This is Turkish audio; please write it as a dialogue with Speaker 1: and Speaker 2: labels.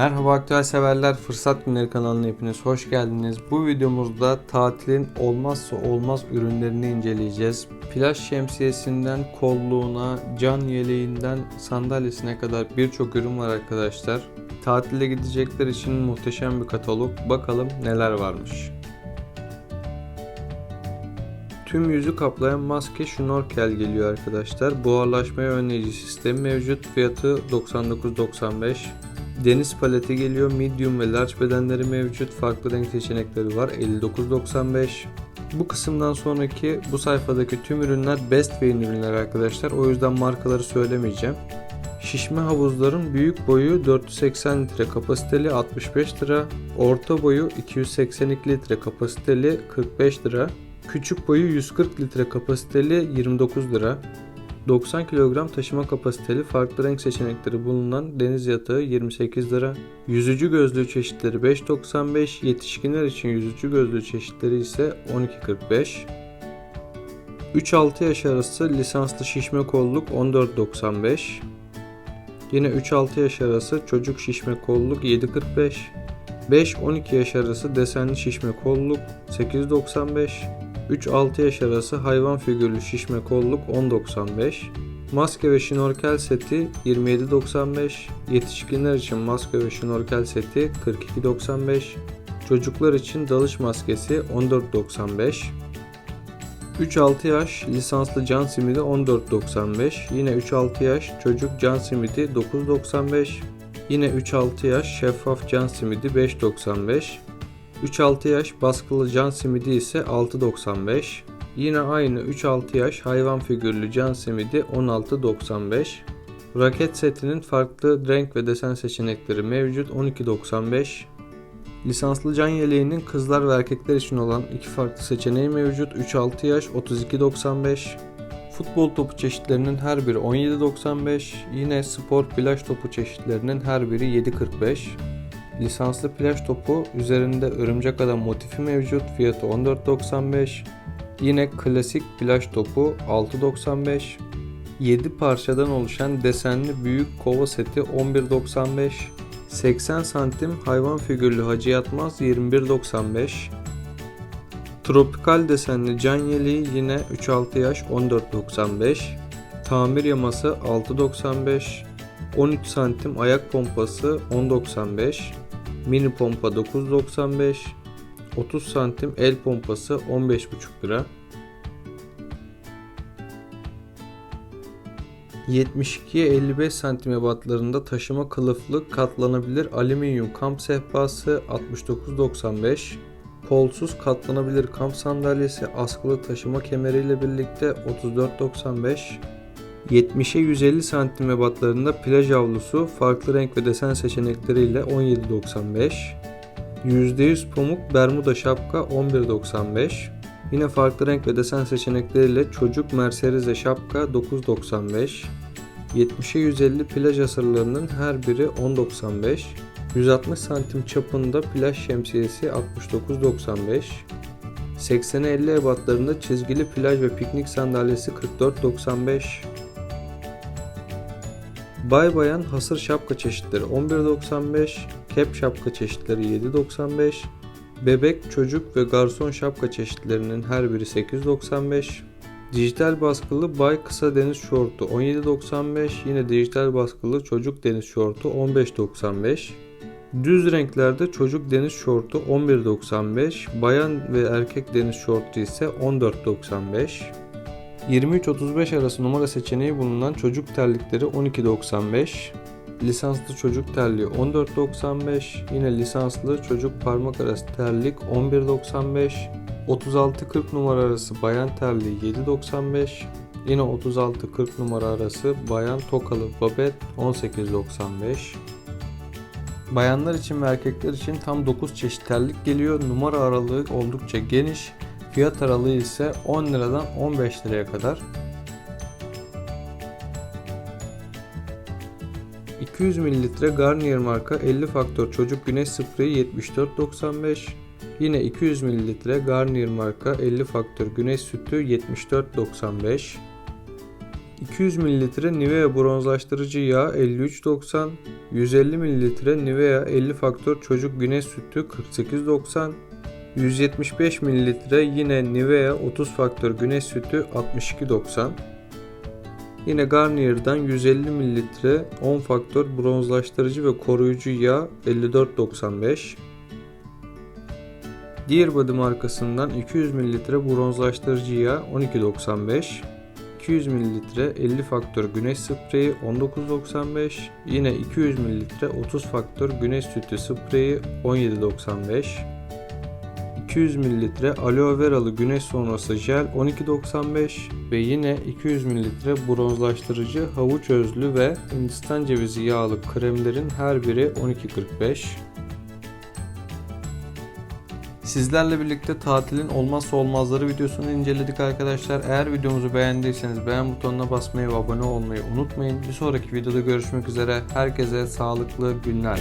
Speaker 1: Merhaba aktüel severler, Fırsat Günleri kanalına hepiniz hoş geldiniz. Bu videomuzda tatilin olmazsa olmaz ürünlerini inceleyeceğiz. Plaj şemsiyesinden kolluğuna, can yeleğinden sandalyesine kadar birçok ürün var arkadaşlar. Tatile gidecekler için muhteşem bir katalog. Bakalım neler varmış. Tüm yüzü kaplayan maske şnorkel geliyor arkadaşlar. Buharlaşmayı önleyici sistemi mevcut. Fiyatı 99.95. Deniz paleti geliyor. Medium ve large bedenleri mevcut. Farklı renk seçenekleri var. 59.95. Bu kısımdan sonraki bu sayfadaki tüm ürünler best beyin ürünler arkadaşlar. O yüzden markaları söylemeyeceğim. Şişme havuzların büyük boyu 480 litre kapasiteli 65 lira. Orta boyu 282 litre kapasiteli 45 lira. Küçük boyu 140 litre kapasiteli 29 lira. 90 kilogram taşıma kapasiteli farklı renk seçenekleri bulunan deniz yatağı 28 lira. Yüzücü gözlüğü çeşitleri 5.95, yetişkinler için yüzücü gözlüğü çeşitleri ise 12.45. 3-6 yaş arası lisanslı şişme kolluk 14.95. Yine 3-6 yaş arası çocuk şişme kolluk 7.45. 5-12 yaş arası desenli şişme kolluk 8.95. 3-6 yaş arası hayvan figürlü şişme kolluk 10.95. Maske ve şnorkel seti 27.95. Yetişkinler için maske ve şnorkel seti 42.95. Çocuklar için dalış maskesi 14.95. 3-6 yaş lisanslı can simidi 14.95. Yine 3-6 yaş çocuk can simidi 9.95. Yine 3-6 yaş şeffaf can simidi 5.95. 3-6 yaş baskılı can simidi ise 6.95. Yine aynı 3-6 yaş hayvan figürlü can simidi 16.95. Raket setinin farklı renk ve desen seçenekleri mevcut 12.95. Lisanslı can yeleğinin kızlar ve erkekler için olan iki farklı seçeneği mevcut 3-6 yaş 32.95. Futbol topu çeşitlerinin her biri 17.95. Yine spor plaj topu çeşitlerinin her biri 7.45. Lisanslı plaj topu üzerinde örümcek adam motifi mevcut. Fiyatı 14.95. Yine klasik plaj topu 6.95. 7 parçadan oluşan desenli büyük kova seti 11.95. 80 santim hayvan figürlü hacı yatmaz 21.95. Tropikal desenli can yeleği yine 3-6 yaş 14.95. Tamir yaması 6.95. 13 santim ayak pompası 10.95. Mini pompa 9.95. 30 santim el pompası 15.5 lira. 72'ye 55 santim ebatlarında taşıma kılıflı katlanabilir alüminyum kamp sehpası 69.95. Kolsuz katlanabilir kamp sandalyesi askılı taşıma kemeriyle birlikte 34.95. 70'e 150 santim ebatlarında plaj havlusu farklı renk ve desen seçenekleriyle 17.95. %100 pamuk Bermuda şapka 11.95. Yine farklı renk ve desen seçenekleriyle çocuk Mercerize şapka 9.95. 70'e 150 plaj asırlarının her biri 10.95. 160 santim çapında plaj şemsiyesi 69.95. 80'e 50 ebatlarında çizgili plaj ve piknik sandalyesi 44.95. Bay bayan hasır şapka çeşitleri 11.95, kep şapka çeşitleri 7.95, bebek, çocuk ve garson şapka çeşitlerinin her biri 8.95, dijital baskılı bay kısa deniz şortu 17.95, yine dijital baskılı çocuk deniz şortu 15.95, Düz renklerde çocuk deniz şortu 11.95, bayan ve erkek deniz şortu ise 14.95. 23-35 arası numara seçeneği bulunan çocuk terlikleri 12.95. Lisanslı çocuk terliği 14.95. Yine lisanslı çocuk parmak arası terlik 11.95. 36-40 numara arası bayan terliği 7.95. Yine 36-40 numara arası bayan tokalı babet 18.95. Bayanlar için ve erkekler için tam 9 çeşit terlik geliyor. Numara aralığı oldukça geniş. Fiyat aralığı ise 10 liradan 15 liraya kadar. 200 ml Garnier marka 50 faktör çocuk güneş spreyi 74.95. Yine 200 ml Garnier marka 50 faktör güneş sütü 74.95. 200 ml Nivea bronzlaştırıcı yağ 53.90 150 ml Nivea 50 faktör çocuk güneş sütü 48.90 175 ml yine Nivea 30 faktör güneş sütü 62.90 Yine Garnier'dan 150 ml 10 faktör bronzlaştırıcı ve koruyucu yağ 54.95 Dearbody markasından 200 ml bronzlaştırıcı yağ 12.95 200 ml 50 faktör güneş spreyi 19.95 Yine 200 ml 30 faktör güneş sütü spreyi 17.95 200 ml aloe veralı güneş sonrası jel 12.95 ve yine 200 ml bronzlaştırıcı havuç özlü ve hindistan cevizi yağlı kremlerin her biri 12.45 Sizlerle birlikte tatilin olmazsa olmazları videosunu inceledik arkadaşlar. Eğer videomuzu beğendiyseniz beğen butonuna basmayı ve abone olmayı unutmayın. Bir sonraki videoda görüşmek üzere. Herkese sağlıklı günler.